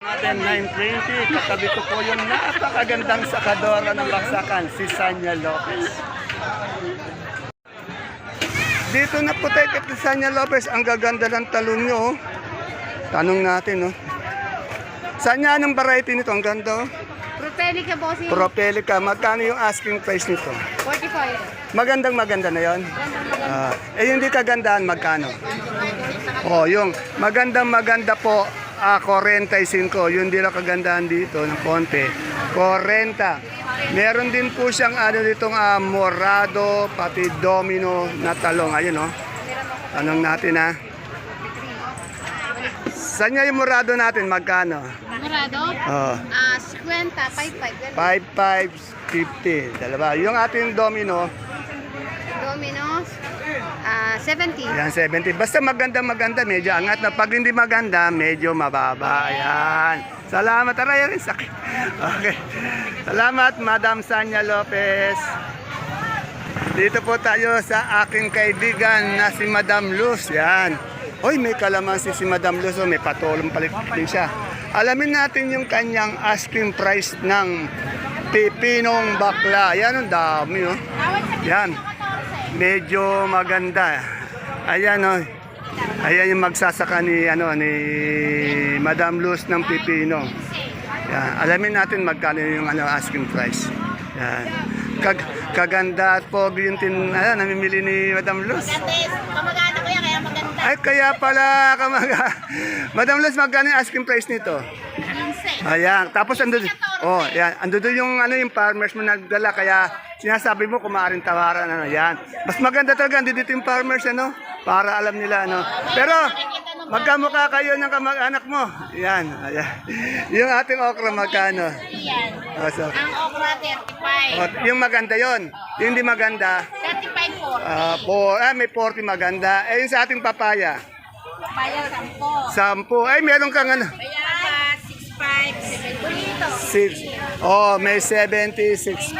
natin 920. Katabi ko po yung napakagandang sakadora ng baksakan, si Sanya Lopez. Dito na po tayo kay Sanya Lopez. Ang gaganda ng talong nyo. oh. Tanong natin, no? Sanya, anong variety nito? Ang ganda, oh. Propelica bossing. Propelica. Magkano yung asking price nito? 45. Magandang maganda na yon. Ah, eh yung di kagandahan magkano? Oh, yung magandang maganda po ah 45. Yung di na kagandahan dito ng konti. 40. Meron din po siyang ano ditong ah, morado pati domino na talong. Ayun oh. Tanong natin ha. Saan niya yung morado natin? Magkano? Morado? Oh, Ah, 50, 55. 5550. Dalawa. Yung ating domino, Domino's. Ah, 70. Yan, 70. Basta maganda maganda, medyo angat na. Pag hindi maganda, medyo mababa. Yan. Salamat. Aray, aray, sakit. Okay. Salamat, Madam Sanya Lopez. Dito po tayo sa aking kaibigan na si Madam Luz. Yan. Hoy, may kalamansi si Madam Luz. Oh, may patulong palit din siya. Alamin natin yung kanyang asking price ng pipinong bakla. Yan, ang dami. Oh. Yan medyo maganda. Ayan oh. Ayan yung magsasaka ni ano ni Madam Luz ng Pipino. Yan. Alamin natin magkano yung ano asking price. Yan. Kag kaganda at pogi yung tin ano, namimili ni Madam Luz. Kamagana ko yan, kaya maganda. Ay kaya pala kamaga. Madam Luz magkano yung asking price nito? 15. Ayan, tapos ando Oh, yan. Ando doon yung ano yung farmers mo nagdala kaya sinasabi mo kumaaring tawaran ano, yan. Mas maganda talaga dito yung farmers ano para alam nila ano. Pero magkamukha kayo ng kamag-anak mo. Yan, ayan. Yung ating okra magkano? Oh, so, Ang okra, 35. oh, yung maganda yon. Yung hindi maganda, 35 po. ah, po, ah, may 40 maganda. Eh, yung sa ating papaya, Paya 10. 10. Ay, meron kang ano, Paya 65, 70. Six. Oh, may 76.5.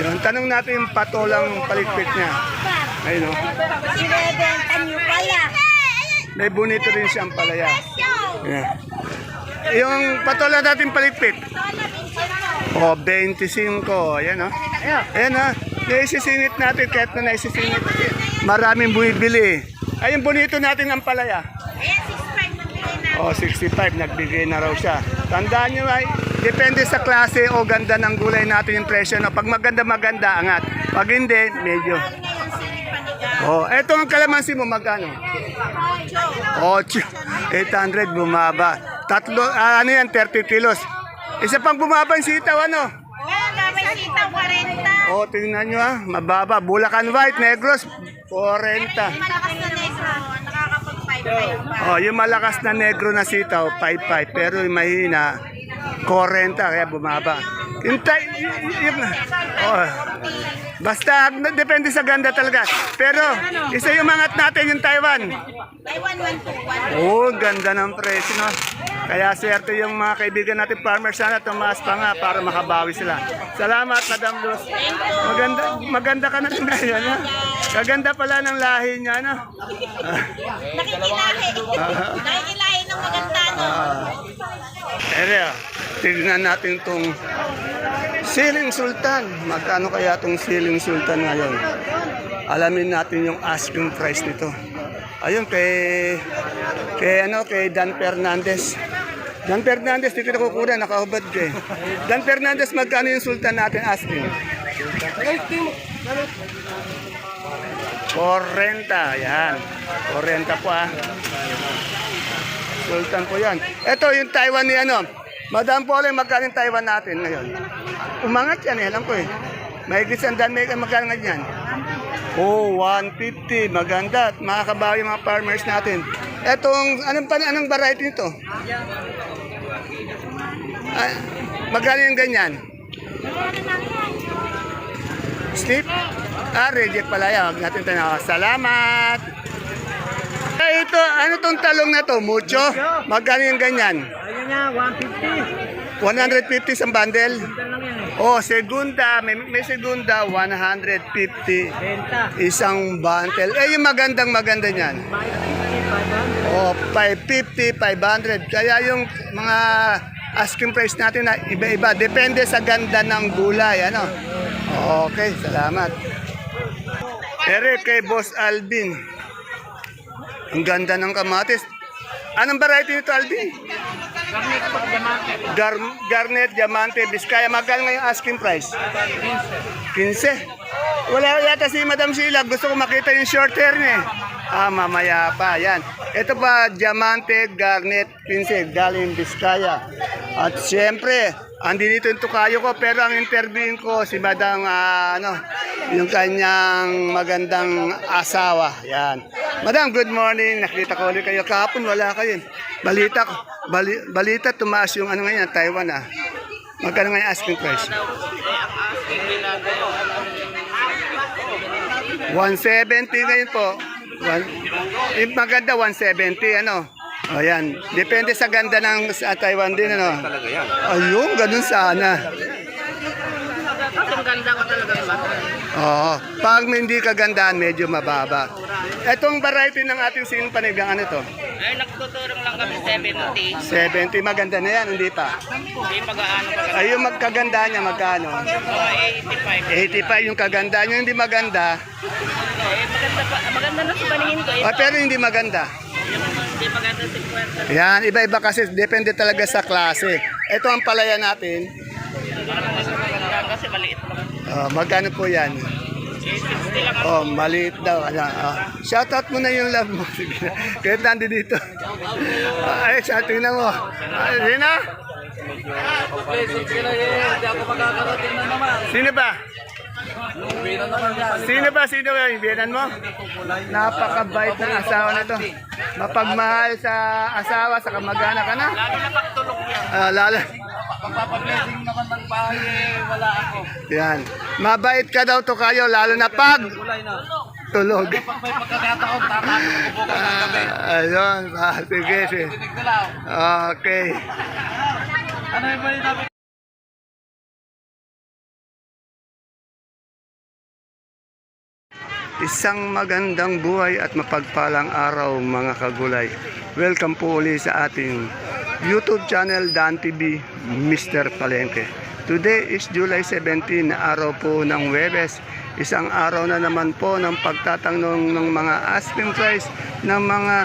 Yun. Tanong natin yung patolang palikpik niya. Ayun, oh. Sinibenta niyo pala. May bonito rin siyang palaya. Yeah. Yung patola natin palikpik. Oh, 25. Ayan, oh. Ayan, oh. Naisisingit natin kahit na naisisingit. Maraming bumibili. Ay, yung bonito natin ang palaya. Ayan, 65 magbigay na. O, 65, nagbigay na raw siya. Tandaan nyo ay, depende sa klase o ganda ng gulay natin yung presyo. No? Pag maganda, maganda, angat. Pag hindi, medyo. Ngayon, sinip panigang. O, eto ang kalamansi mo, magkano? 8. 800, bumaba. Tatlo, ah, ano yan, 30 kilos. Isa pang bumaba yung sitaw, ano? Oh, gamay sita, 40. O, tingnan nyo ah, mababa. Bulacan White, Negros, 40. Malakas na negro, nakakapag-5 pa. Oh, yung malakas na negro na sitaw, 5-5. Pero yung mahina, 40, kaya bumaba. Yung tay, y- yung, oh, basta, depende sa ganda talaga. Pero, isa yung mangat natin, yung Taiwan. Taiwan 121. Oh, ganda ng presyo, no? Kaya swerte yung mga kaibigan natin farmers sana tumaas pa nga para makabawi sila. Salamat, Madam Luz. Maganda, maganda ka na rin ngayon, no? Kaganda pala ng lahi niya, no? Nakikilahi. Nakikilahi ng maganda, no? Ere, tignan natin tong Siling Sultan. Magkano kaya tong Siling Sultan ngayon? Alamin natin yung asking price nito. Ayun kay kay ano kay Dan Fernandez. Dan Fernandez dito na kukuha nakahubad ka eh. Dan Fernandez magkano yung sultan natin asking? 40, yan. 40 po ah. Sultan po yan. Ito yung Taiwan ni ano. Madam Pole, magkano yung Taiwan natin ngayon? Umangat yan eh, alam ko eh. May gisandan, may magkano nga yan? Oh, 150. Maganda. Makakabawi mga farmers natin. Etong, anong, anong variety nito? Ah, magkano yung ganyan? Sleep? Ah, reject pala yan. Huwag natin tanawa. Salamat! Eh, ito, ano tong talong na to? Mucho? Magkano yung ganyan? Ayun nga, 150. 150 sa bundle? Oh, segunda. May, may segunda, 150. Benta. Isang bundle. Eh, yung magandang maganda niyan. 550, O, 550, 500. Kaya yung mga asking price natin na iba-iba. Depende sa ganda ng gulay. Ano? Okay, salamat. Ere kay Boss Alvin. Ang ganda ng kamatis. Anong variety nito, Alvin? Gar Garnet, Diamante, Biskaya. Magkano ngayon asking price? 15. Wala yata si Madam Sheila. Gusto ko makita yung short hair niya. Ah, mamaya pa. Yan. Ito pa, Diamante, Garnet, 15. Galing Biskaya. At siyempre, andi dito yung tukayo ko. Pero ang interviewin ko, si Madam, ah, ano, yung kanyang magandang asawa. Yan. Madam, good morning. Nakita ko ulit kayo. Kahapon wala kayo. Balita. Bali, balita, tumaas yung ano ngayon, Taiwan ah. Magkano nga yung asking price? 170 ngayon po. One, eh, maganda 170 ano. O. Depende sa ganda ng sa Taiwan din ano. Ayun, ganun sana. Ang ganda ko talaga. Oo. Pag hindi kagandahan, medyo mababa. Etong variety ng ating sinpanigang ano to? Ay, nagtuturong lang kami 70. 70, maganda na yan, hindi pa. Hindi pag-aano pa Ay, yung magkaganda niya, magkano? Mga 85. 85 yung kaganda niya, hindi maganda. Eh, maganda pa. Maganda na sa paningin ko. Eh, Ah, pero hindi maganda. hindi maganda si Puerto. Yan, iba-iba kasi depende talaga sa klase. Ito ang palaya natin. Parang mas maganda kasi maliit lang. Ah, magkano po yan? Eh, 60 lang ako. Oh, maliit daw. Ano, ah. Shoutout mo na yung love mo. Kahit nandi dito. Ay, sa tingnan mo. Ay, Sino? Sino ba? Sino ba? Sino ba yung biyanan mo? Napakabait ng asawa na to. Mapagmahal sa asawa, sa kamag-anak ka na. Lalo na pagtulog yan. Ah, lalo. Pagpapablessing naman ng bahay, eh, wala ako. Yan. Mabait ka daw to kayo, lalo na pag na. tulog. Pag may pagkakataon, tatapos ko bukas ng gabi. Ah, ayun. Ah, sige, sige. Na. Okay. Ano yung Isang magandang buhay at mapagpalang araw mga kagulay. Welcome po uli sa ating YouTube channel Dan TV Mr. Palengke. Today is July 17 na araw po ng Webes. Isang araw na naman po ng pagtatanong ng mga asking price ng mga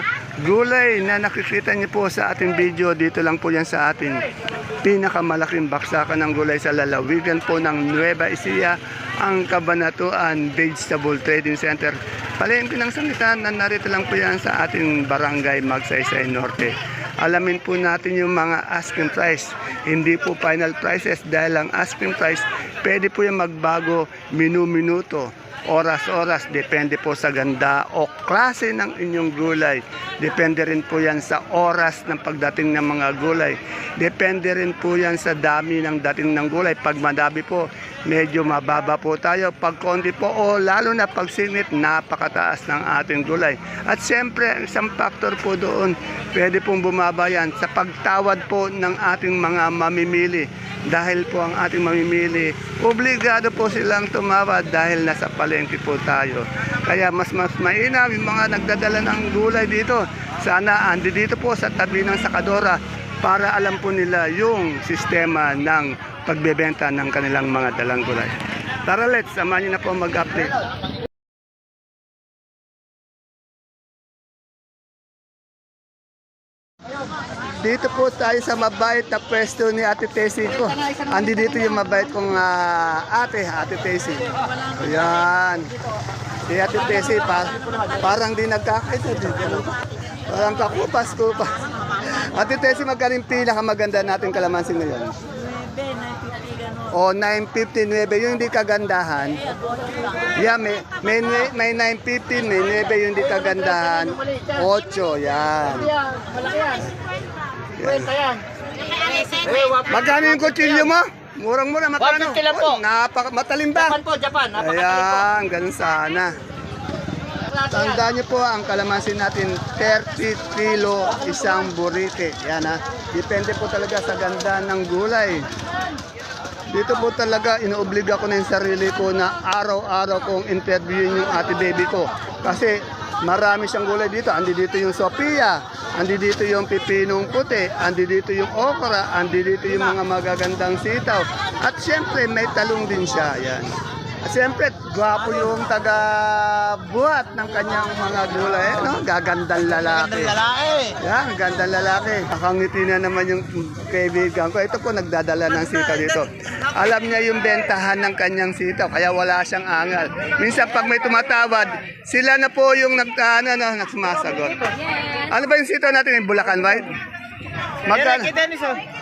gulay na nakikita niyo po sa ating video. Dito lang po yan sa ating pinakamalaking baksakan ng gulay sa lalawigan po ng Nueva Ecija, ang Kabanatuan Vegetable Trading Center. Palengke ng sangitan na narito lang po yan sa ating barangay Magsaysay Norte. Alamin po natin yung mga asking price. Hindi po final prices dahil ang asking price pwede po yung magbago minu-minuto oras-oras, depende po sa ganda o klase ng inyong gulay. Depende rin po yan sa oras ng pagdating ng mga gulay. Depende rin po yan sa dami ng dating ng gulay. Pag madami po, medyo mababa po tayo. Pag konti po, o lalo na pag singit, napakataas ng ating gulay. At siyempre, isang factor po doon, pwede pong bumaba yan sa pagtawad po ng ating mga mamimili. Dahil po ang ating mamimili, obligado po silang tumawad dahil nasa palengke po tayo. Kaya mas mas mainam yung mga nagdadala ng gulay dito. Sana andi dito po sa tabi ng sakadora para alam po nila yung sistema ng pagbebenta ng kanilang mga dalang gulay. Tara let's, samahan niyo na po mag-update. Dito po tayo sa mabait na pwesto ni Ate Tessie ko. Andi dito yung mabait kong ah, ate, Ate Tessie. Ayan. Si Ate Tessie, pa, parang di nagkakaisa. Parang kakupas-kupas. Ate Tessie, magkano yung pinakamaganda natin kalamansin ngayon? O 959 yung hindi kagandahan. Yeah, may may may 915, may 9 yung hindi kagandahan. 8, yan. yan. Magkano yung kutsilyo mo? Murang-mura, magkano? 150 lang po. Oh, napaka matalim ba? Japan po, Japan. Napakatalim po. Ayan, ganun sana. Tandaan niyo po ang kalamansin natin, 30 kilo isang burite. Yan ha. Depende po talaga sa ganda ng gulay. Dito po talaga inoobliga ko na yung sarili ko na araw-araw kong interviewin yung ate baby ko. Kasi marami siyang gulay dito. Andi dito yung Sophia, andi dito yung pipinong puti, andi dito yung okra, andi dito yung mga magagandang sitaw. At siyempre, may talong din siya. Yan. Siyempre, gwapo yung taga-buhat ng kanyang mga gulay. No? Gagandang lalaki. Yan, gandang lalaki. Nakangiti na naman yung kaibigan ko. Ito po, nagdadala ng sitaw dito. Alam niya yung bentahan ng kanyang sitaw, kaya wala siyang angal. Minsan pag may tumatawad, sila na po yung nag, ano, no, nagsumasagot. Ano ba yung sitaw natin? Yung Bulacan White? Magkano?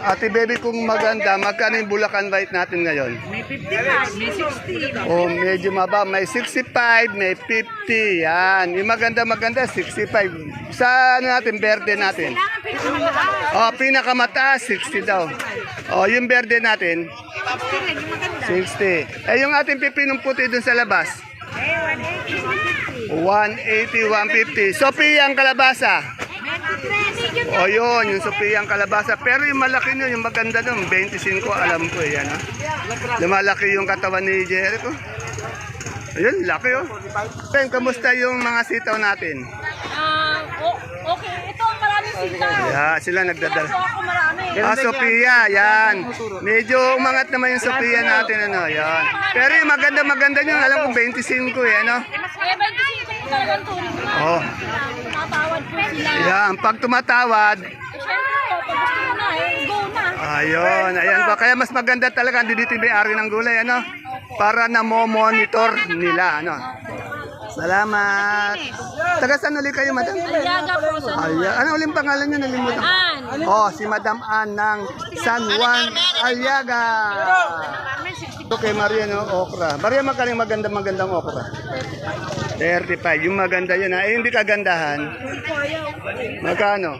Ate baby, kung maganda, magkano yung Bulacan White natin ngayon? May 55, may 60. Oh, medyo maba. May 65, may 50. Yan. Yung maganda maganda 65. Sa ano natin, berde natin. Oh, pinakamataas 60 daw. Oh, yung berde natin 60 lang yung maganda. 60. Eh yung ating pipinong puti dun sa labas. Eh, 180, 180, 150. 150. Sophia ang kalabasa. 23, medium O yun, yung Sophia ang kalabasa. Pero yung malaki nyo, yung maganda nung 25, alam ko eh, yan ha. Lumalaki yung katawan ni Jericho. Ayun, laki oh. Ben, kamusta yung mga sitaw natin? Ah, o- okay. Ito, maraming sitaw. Yeah, sila nagdadala. Ako marami. Ah, Sophia, yan. Medyo umangat naman yung Sophia natin, ano, yan. Pero yung maganda-maganda nyo, alam ko 25 eh, ano? Eh, 25 po talagang tuloy. Oh, Tumatawad po sila. yan. Pag tumatawad. Ayun, ayan ba? Kaya mas maganda talaga dito yung may-ari ng gulay, ano? Para na mo-monitor nila, ano? Salamat. Taga saan ulit kayo, madam? Aliaga po sa Ayan. Ano ulit pangalan niyo? Nalimutan. Oh, si Madam Ann ng San Juan Aliaga. Okay, Maria, no? Okra. Maria, magkano yung maganda-magandang okra? 35. Yung maganda yun, ha? Eh, hindi kagandahan. Magkano?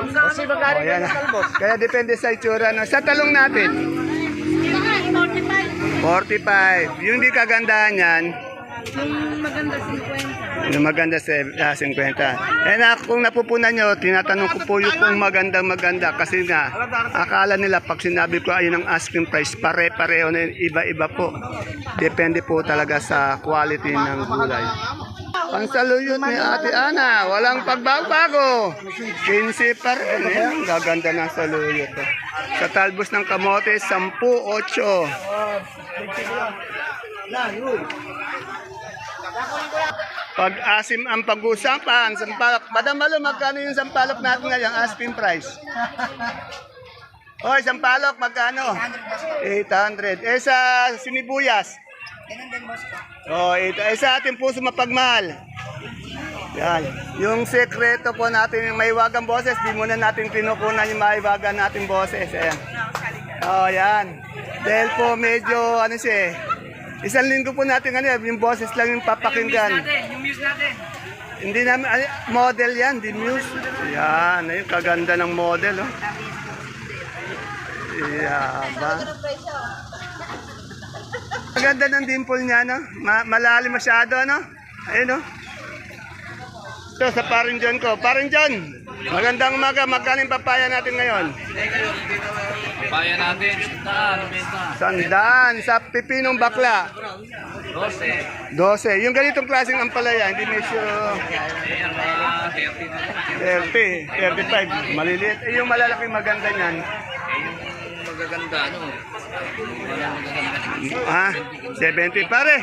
Kasi magkano Oh, yan. Kaya depende sa itsura. No? Sa talong natin, 45. Yung di kagandahan yan, Yung maganda 50. Yung maganda sa ah, 50. Eh na, kung napupunan nyo, tinatanong ko po yung kung magandang maganda kasi nga, akala nila pag sinabi ko ayun ang asking price, pare-pareho na iba-iba po. Depende po talaga sa quality ng gulay. Ang saluyot ni Ate Ana, walang pagbabago. 15 pa rin. Ayan, ang gaganda ng saluyot. Sa talbos ng kamote, 10, 8. Pag asim ang pag-usapan, sampalok. Madam Malo, magkano yung sampalok natin ngayon? Asking price. Hoy, sampalok, magkano? 800. Eh, sa sinibuyas? Oh, ito. Eh, sa ating puso mapagmahal. Yan. Yung sekreto po natin, yung maiwagang boses, di muna natin kinukunan yung maiwagan natin boses. Ayan. Oh, yan. Dahil po medyo, ano siya eh, isang linggo po natin, ano, yung boses lang yung papakinggan. Yung muse natin. Hindi namin, ano, model yan, di muse. Yan, ayun, kaganda ng model, oh. Yaba. Ang ganda ng dimple niya, no? Ma malalim masyado, no? Ayun, no? Ito, sa parin John ko. Parin John, magandang umaga. Magkano yung papaya natin ngayon? Bayan natin. Benta. Sandaan, sa pipinong bakla. 12. 12. Yung ganitong klaseng ampalaya, hindi medyo Ayan, mga 30 30, 35. na. Maliliit. Eh, yung malalaking maganda niyan, Yung magaganda, ano? Walang magaganda. Ah, 70 pare.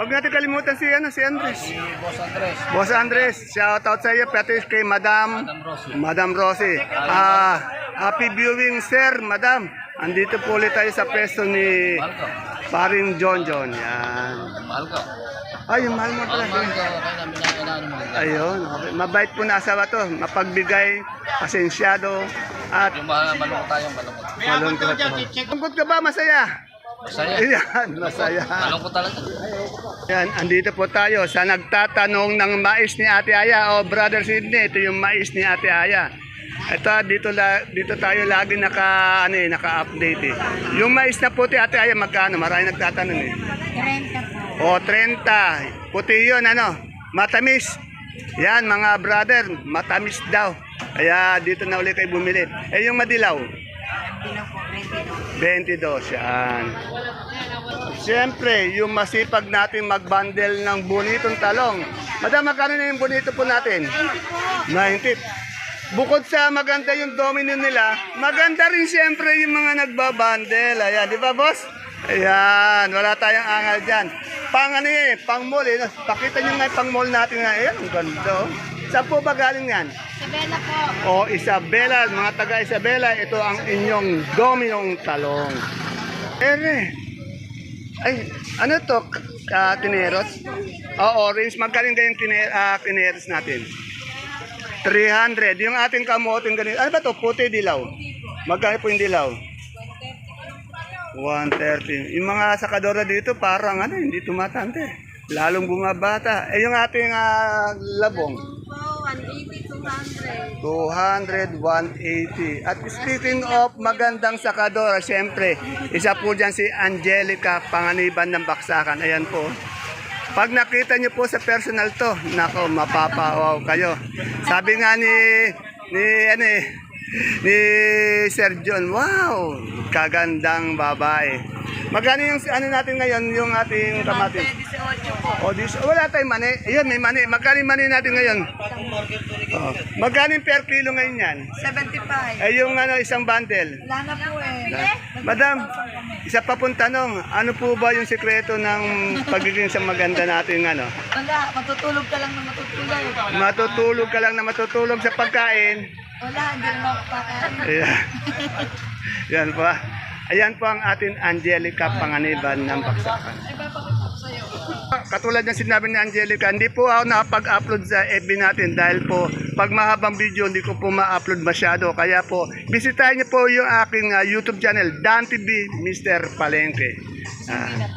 Huwag natin kalimutan si ano si Andres. Boss Andres. Boss Andres, shout out sa iyo pati kay Madam Madam Rosie. Ah, happy viewing sir, Madam. Andito po ulit tayo sa pwesto ni. Paring John John. Yan. Mahal. Ay, yung mahal mo pala. Ayun, okay. Mabait po na asawa to. Mapagbigay, pasensyado, at Yung ma- malungkot tayong malungkot. malungkot. Malungkot ka ba? Masaya? Masaya. Yan, masaya. Malungkot talaga. Yan, andito po tayo sa nagtatanong ng mais ni Ate Aya. O, Brother Sidney, ito yung mais ni Ate Aya. Ito, dito, la, dito tayo lagi naka, ano, eh, naka-update eh. Yung mais na puti, Ate Aya, magkano? Marami nagtatanong eh. 30 po. O, 30. Puti yun, ano? Matamis. Yan, mga brother, matamis daw. Kaya dito na ulit kayo bumili. Eh, yung madilaw? 22, yan. Siyempre, yung masipag natin magbundle ng bonitong talong. Madam, magkano na yung bonito po natin? 90. bukod sa maganda yung domino nila, maganda rin siyempre yung mga nagbabandel. Ayan, di ba boss? Ayan, wala tayong angal dyan. Pang ano eh, pang mall eh. Pakita nyo nga pang mall natin nga. Ayan, ang ganda oh. Saan po ba galing yan? Sabela po. O Isabela, mga taga Isabela, ito ang inyong dominong talong. Ere. Ay, ano to? Uh, tineros? O, orange. Magkaling kayong tine, ah, tineros natin? 300. Yung ating kamoting ganito. Ano ba to? Puti dilaw. Magkano po yung dilaw? 130. Yung mga sakadora dito parang ano, hindi tumatante. Lalong bumabata. Eh yung ating ah, labong? Po, 180, 200. 200, 180. At speaking of magandang sakadora, syempre, isa po dyan si Angelica Panganiban ng Baksakan. Ayan po. Pag nakita niyo po sa personal to, nako, mapapawaw kayo. Sabi nga ni, ni, ano eh, ni Sir John, wow, kagandang babae. Magkano yung ano natin ngayon, yung ating kamatis? 18 po. O, dis, wala tayong mani. Ayun, may mani. Magkano yung mani natin ngayon? Oh. Magkano yung per kilo ngayon yan? 75. Ay, yung ano, isang bundle. Wala na po eh. Madam, isa pa pong tanong, ano po ba yung sekreto ng pagiging sa maganda natin ano? Wala, matutulog ka lang na matutulog. Matutulog ka lang na matutulog sa pagkain. Wala, hindi rin ako kakain. Ayan. Yan po. Ayan po ang ating Angelica Panganiban ng Baksakan. Katulad ng sinabi ni Angelica, hindi po ako nakapag-upload sa FB natin dahil po pag mahabang video hindi ko po ma-upload masyado. Kaya po, bisitahin niyo po yung aking ah, YouTube channel, Dan TV Mr. Palengke. Ah.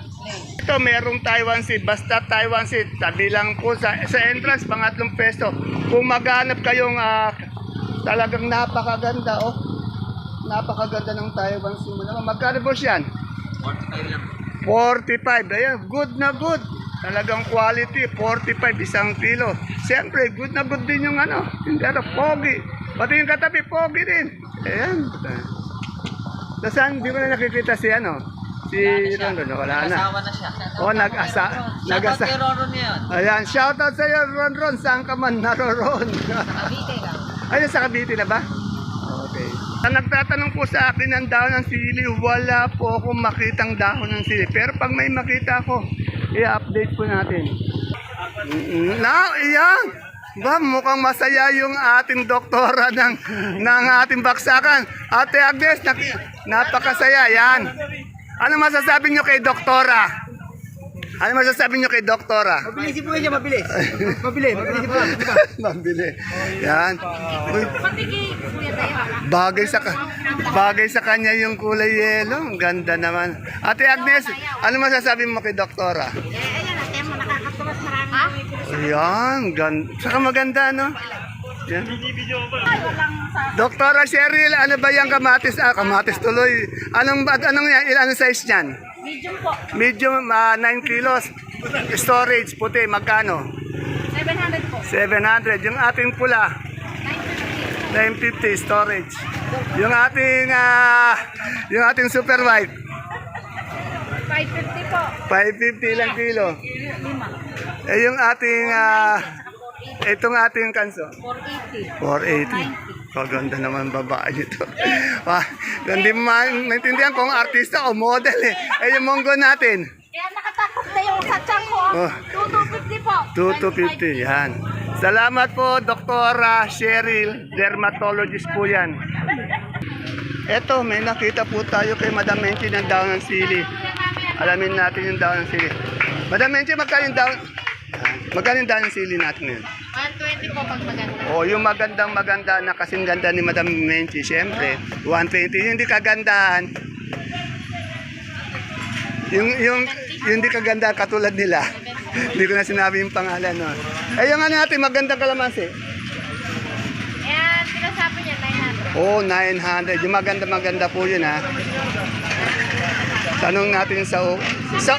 Ito, merong Taiwan Sea. Basta Taiwan Sea, tabi lang po sa, sa entrance, pangatlong peso. Kung maghanap kayong ah, talagang napakaganda, oh. Napakaganda ng Taiwan Sea mo naman. Magkano po yan? 45. Ayan, good na good. Talagang quality, 45 isang kilo. Siyempre, good na good din yung ano, tindera, pogi. Pati yung katabi, pogi din. Ayan. Saan, di mo na nakikita si ano? Si Rondo, wala na. Asawa na siya. O, nag-asa. Nag-asa. Shoutout kay niya yun. Ayan, shoutout sa iyo, Ron Ron. Saan ka man naroon? Cavite ka. Ayun, sa Cavite na ba? Ang nagtatanong po sa akin ng dahon ng sili, wala po akong makitang dahon ng sili. Pero pag may makita ako, i-update po natin. Now, iyan! Ba, mukhang masaya yung ating doktora ng, ng ating baksakan. Ate Agnes, napakasaya. Yan. Ano masasabi nyo kay doktora? Ano masasabi nyo kay doktora? Mabilis po niya, mabilis. Mabilis, mabilis po. Mabili. Yan. Uy, Pati kay Kuya tayo. bagay sa ka- bagay sa kanya yung kulay yelo. Ang ganda naman. Ate Agnes, ano masasabi mo kay doktora? Eh, ayan, ate mo nakakatuwas marami. Ha? Ayan, gan saka maganda, no? Yan. Doktora Cheryl, ano ba yung kamatis? Ah, kamatis tuloy. Anong, anong yan? Ilan size niyan? Medium po. Medium, ah, 9 kilos. Storage, puti, magkano? 700 po. 700. Yung ating pula, 950 storage. Yung ating ah, yung ating super white, 550 po. 550 lang kilo. Lima. Eh yung ating ah, itong ating kanso, 480. 480. Paganda naman babae nito. Wah, hindi mo ma- maintindihan kung artista o model eh. Eh yung monggo natin, Kaya nakatakot na yung sa tiyan ko. Oh. 2250 po. 2250. Yan. Salamat po, Doktora Cheryl. Dermatologist po yan. Eto, may nakita po tayo kay Madam Menchi ng daon ng sili. Alamin natin yung daon ng sili. Madam Menchi, magkano yung daon? Ah, Magkano yung daon ng sili natin ngayon? 120 po pag maganda. O, yung magandang maganda na kasing ganda ni Madam Menchi, syempre, 120. Yung hindi kagandahan, yung, yung, yung hindi kaganda katulad nila. hindi ko na sinabi yung pangalan. No? Eh, yung ano natin, magandang kalamansi. Ayan, sinasabi niya 900. Oh, 900. Yung maganda maganda po yun ha. Tanong natin sa u- sa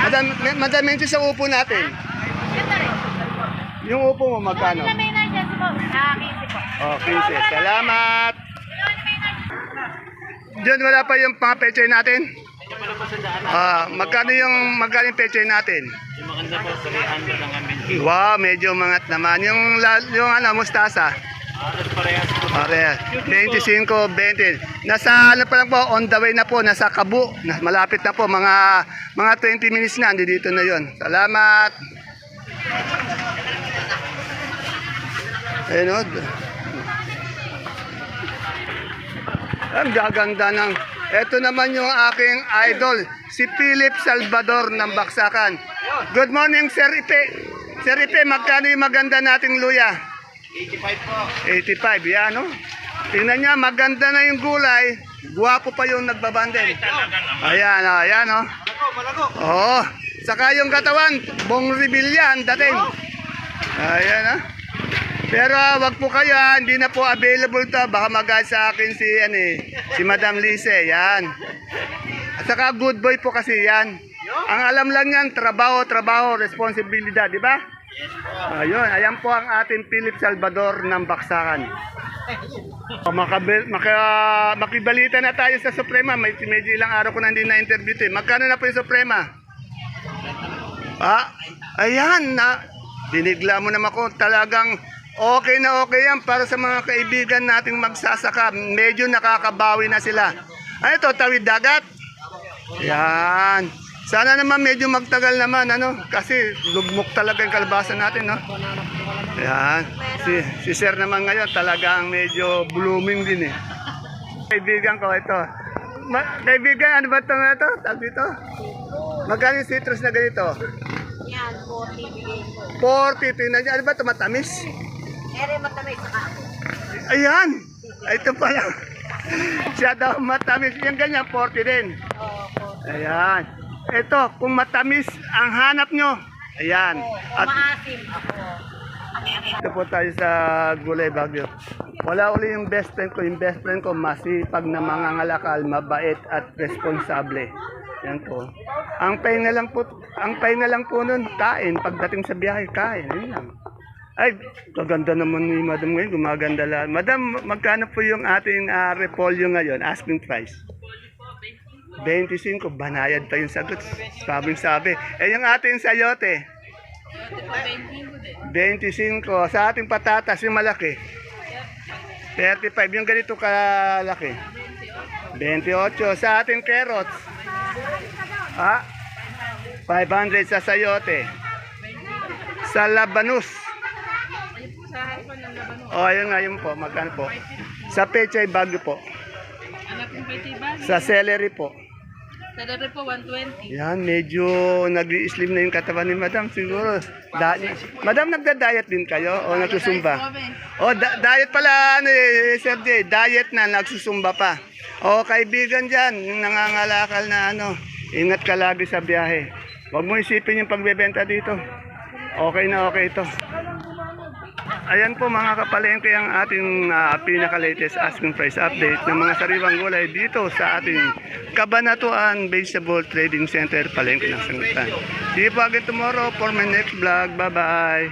Madam Madam Menchi, sa upo natin. Yung upo mo magkano? Sila may nandiyan po. Ah, 15 po. Oh, 15. Salamat. Diyan wala pa yung mga pechay natin. Ah, magkano yung magkano yung pechay natin? Yung maganda po, 300 lang kami. Wow, medyo mangat naman. Yung yung ano, mustasa. Parehas. 25, 20. Nasa ano pa lang po, on the way na po, nasa Kabu. Malapit na po, mga mga 20 minutes na, dito na yon. Salamat. Ayun o. Ang gaganda ng... Ito naman yung aking idol, si Philip Salvador ng Baksakan. Good morning, Sir Ipe. Sir Ipe, magkano yung maganda nating luya? 85 po. 85, yan no? Tingnan niya, maganda na yung gulay. Guwapo pa yung nagbabandel. Ayan, oh, ayan, oh. Oo. Saka yung katawan, bong rebilyan dating. Ayan, ah. Pero wag po kayo, ah, hindi na po available to. Baka mag sa akin si, ano, eh, si Madam Lise. Yan. At saka good boy po kasi yan. Ang alam lang yan, trabaho, trabaho, responsibilidad, di ba? Ayun, ayan po ang ating Philip Salvador ng Baksakan. O, makabil, maka, makibalita na tayo sa Suprema. May, medyo ilang araw ko na hindi na-interview ito. eh. Magkano na po yung Suprema? Ah, ayan na. Binigla mo naman ko talagang okay na okay yan para sa mga kaibigan nating magsasaka. Medyo nakakabawi na sila. Ano ito, tawid dagat? Yan. Sana naman medyo magtagal naman, ano? Kasi lugmok talaga yung kalabasa natin, no? Yan. Si, si Sir naman ngayon talagang medyo blooming din, eh. Kaibigan ko, ito. Ma- kaibigan, ano ba ito nga ito? Tag dito? Magkano yung citrus na ganito? Yan, 40 bigay ko. 40, tingnan niyo. Ano ba ito? Matamis? Ere matamay sa ako. Ayan! Ay, Ito pala. Siya daw matamis. Yung ganyan, 40 din. Ayan. Ito, kung matamis ang hanap nyo. Ayan. At maasim ako. ito po tayo sa Gulay Bagyo. Wala uli yung best friend ko. Yung best friend ko, masipag na mga ngalakal, mabait at responsable. Yan po. Ang pay na lang po, ang pay na lang po nun, kain. Pagdating sa biyahe, kain. Yun lang. Ay, kaganda naman ni Madam ngayon, gumaganda lang. Madam, magkano po yung ating uh, repolyo ngayon, asking price? 25, banayad pa yung sagot. Sabing sabi. Eh, yung ating sayote? 25. Sa ating patatas, yung malaki? 35. Yung ganito kalaki? 28. Sa ating carrots? Ha? 500 sa sayote. Sa labanus? O, ayun nga yun po. Magkano po? Sa pechay bagyo po. Sa celery po. Salary po 120. Yan, medyo nag-slim na yung katawan ni Madam siguro. Da- Madam, nagda-diet din kayo o nagsusumba? O, da- diet pala, ano eh, Sir J, diet na, nagsusumba pa. O, kaibigan dyan, yung nangangalakal na ano, ingat ka lagi sa biyahe. Huwag mo isipin yung pagbebenta dito. Okay na okay ito. Ayan po mga kapalengke ang ating ah, pinaka-latest asking price update ng mga sariwang gulay dito sa ating Kabanatuan Vegetable Trading Center, Palengke ng Sangitan. See you po again tomorrow for my next vlog. Bye-bye!